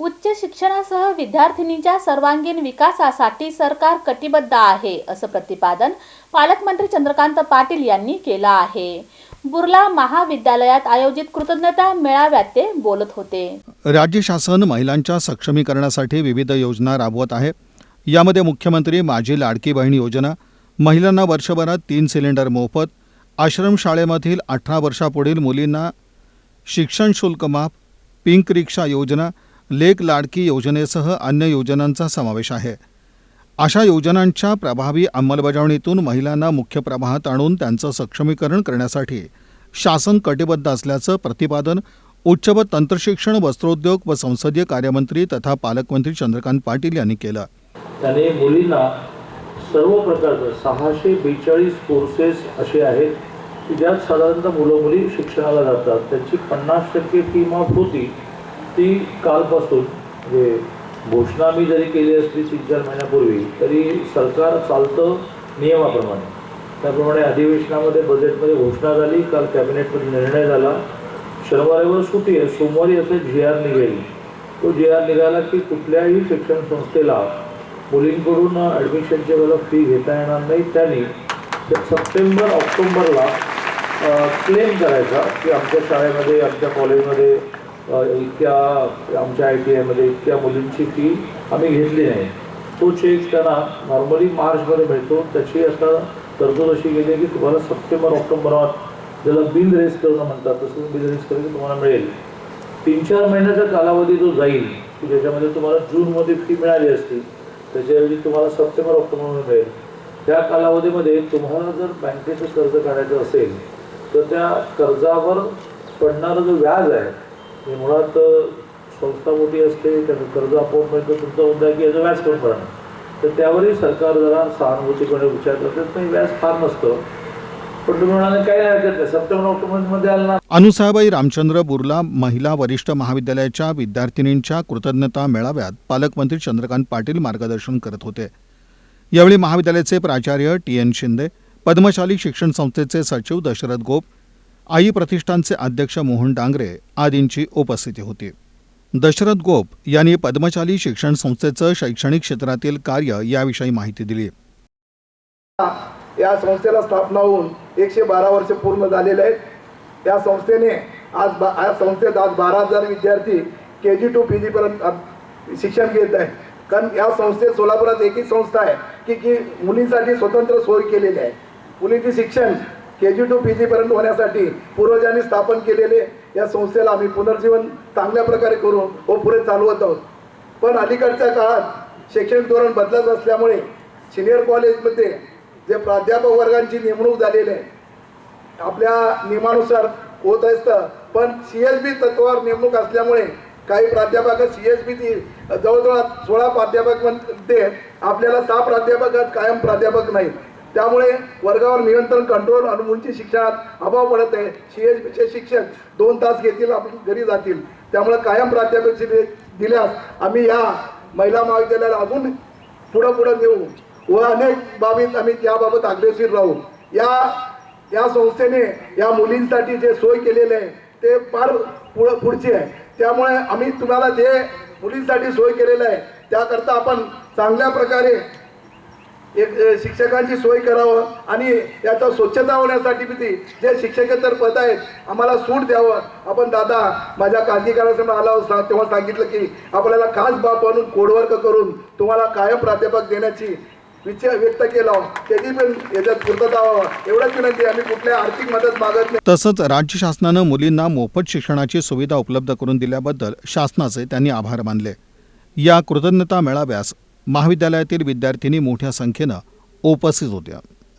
उच्च शिक्षणासह विद्यार्थिनीच्या सर्वांगीण विकासासाठी सरकार कटिबद्ध आहे असं प्रतिपादन पालकमंत्री चंद्रकांत पाटील यांनी केलं आहे. बुर्ला महाविद्यालयात आयोजित कृतज्ञता मेळाव्यात ते बोलत होते. राज्य शासन महिलांच्या सक्षमीकरणासाठी विविध योजना राबवत आहे. यामध्ये मुख्यमंत्री माझी लाडकी बहीण योजना महिलांना वर्षभरात तीन सिलेंडर मोफत आश्रमशाळेमधील अठरा वर्षापुढील मुलींना शिक्षण शुल्क माफ पिंक रिक्षा योजना लेक लाडकी योजनेसह अन्य योजनांचा समावेश आहे. अशा योजनांच्या प्रभावी अंमलबजावणीतून महिलांना मुख्य प्रवाहात आणून त्यांचं सक्षमीकरण करण्यासाठी शासन कटिबद्ध असल्याचं प्रतिपादन उच्च व तंत्रशिक्षण वस्त्रोद्योग व संसदीय कार्यमंत्री तथा पालकमंत्री चंद्रकांत पाटील यांनी केलं. त्याने मुलींना सर्व प्रकारचं सहाशे बेचाळीस कोर्सेस असे आहेत की ज्यात साधारणतः मुलं मुली शिक्षणाला जातात. त्याची पन्नास टक्के फी माफ होती. ती कालपासून म्हणजे घोषणा मी जरी केली असली तीन चार महिन्यापूर्वी तरी सरकार चालतं नियमाप्रमाणे. त्याप्रमाणे अधिवेशनामध्ये बजेटमध्ये घोषणा झाली काल कॅबिनेटमध्ये निर्णय झाला. शनिवारीवर सुटी आहे सोमवारी असं जी आर निघेल. तो जी आर निघाला की कुठल्याही शिक्षण संस्थेला मुलींकडून ॲडमिशनची मला फी घेता येणार नाही. त्यांनी सप्टेंबर ऑक्टोंबरला क्लेम करायचा की आमच्या शाळेमध्ये आमच्या कॉलेजमध्ये इतक्या आमच्या आय टी आयमध्ये इतक्या मुलींची फी आम्ही घेतली नाही. तो चेक त्यांना नॉर्मली मार्चमध्ये मिळतो. त्याची आता तरतूद अशी गेली आहे की तुम्हाला सप्टेंबर ऑक्टोबरात ज्याला बिल रेस करणं म्हणतात तसं बिल रेस करून तुम्हाला मिळेल. तीन चार महिन्याचा कालावधी जो जाईल की ज्याच्यामध्ये तुम्हाला जूनमध्ये फी मिळाली असती. त्याच्याऐवजी तुम्हाला सप्टेंबर ऑक्टोबरमध्ये मिळेल. त्या कालावधीमध्ये तुम्हाला जर बँकेचं कर्ज काढायचं असेल तर त्या कर्जावर पडणारं जो व्याज आहे मुळात संस्था मोठी असते त्याचं कर्ज आपोआप मिळतं तुमचा मुद्दा आहे की याचं व्याज कमी पडणार. तर त्यावरही सरकार जरा सहानुभूतीपणे विचार करतात नाही व्याज फार नसतं. अनुसाबाई रामचंद्र बुर्ला महिला वरिष्ठ महाविद्यालयाच्या विद्यार्थिनींच्या कृतज्ञता मेळाव्यात पालकमंत्री चंद्रकांत पाटील मार्गदर्शन करत होते. यावेळी महाविद्यालयाचे प्राचार्य टी एन शिंदे पद्मशाली शिक्षण संस्थेचे सचिव दशरथ गोप आई प्रतिष्ठानचे अध्यक्ष मोहन डांगरे आदींची उपस्थिती होती. दशरथ गोप यांनी पद्मशाली शिक्षण संस्थेचं शैक्षणिक क्षेत्रातील कार्य याविषयी माहिती दिली. या संस्थेला स्थापना होऊन एकशे बारा वर्ष पूर्ण झालेले आहेत. या संस्थेने आज या संस्थेत आज बारा हजार विद्यार्थी के जी टू पी जीपर्यंत शिक्षण घेत आहेत. कारण या संस्थेत सोलापुरात एकही संस्था आहे की की मुलींसाठी स्वतंत्र सोय केलेली आहे. मुलींचे शिक्षण के जी टू पी जीपर्यंत होण्यासाठी पूर्वजांनी स्थापन केलेले या संस्थेला आम्ही पुनर्जीवन चांगल्या प्रकारे करून व पुढे चालवत आहोत. पण अलीकडच्या काळात शैक्षणिक धोरण बदलत असल्यामुळे सिनियर कॉलेजमध्ये जे प्राध्यापक वर्गांची नेमणूक झालेली आहे आपल्या नियमानुसार होत असतं. पण सी एस बी तत्वावर नेमणूक असल्यामुळे काही प्राध्यापक सी एस बी ती जवळजवळ सोळा प्राध्यापकमध्ये आपल्याला सहा प्राध्यापक कायम प्राध्यापक नाहीत. त्यामुळे वर्गावर नियंत्रण कंट्रोल आणि मुलींच्या शिक्षणात अभाव पडत आहे. सी एच बीचे शिक्षक दोन तास घेतील आपण घरी जातील. त्यामुळे कायम प्राध्यापक दिल्यास आम्ही या महिला महाविद्यालयाला अजून पुढं पुढं नेऊ व अनेक बाबीत आम्ही त्याबाबत अग्रेसिव्ह राहू. या या संस्थेने या मुलींसाठी जे सोय केलेले आहे ते फार पुढं पुढचे आहे. त्यामुळे आम्ही तुम्हाला जे मुलींसाठी सोय केलेलं आहे त्याकरता आपण चांगल्या प्रकारे एक शिक्षकांची सोय करावं आणि याचा स्वच्छता होण्यासाठी बी ती जे शिक्षकेतर पद आहेत आम्हाला सूट द्यावं. आपण दादा माझ्या खाजगीकरणासमोर आला होता तेव्हा सांगितलं की आपल्याला खास बाब बनून कोडवर्क करून तुम्हाला कायम प्राध्यापक देण्याची विचार व्यक्त केला. त्याची पण याच्यात पूर्तता व्हावा. एवढंच विनंती. आम्ही कुठल्या आर्थिक मदत मागत नाही. तसंच राज्य शासनानं मुलींना मोफत शिक्षणाची सुविधा उपलब्ध करून दिल्याबद्दल शासनाचे त्यांनी आभार मानले. या कृतज्ञता मेळाव्यास महाविद्यालयातील विद्यार्थिनी मोठ्या संख्येनं उपस्थित होत्या.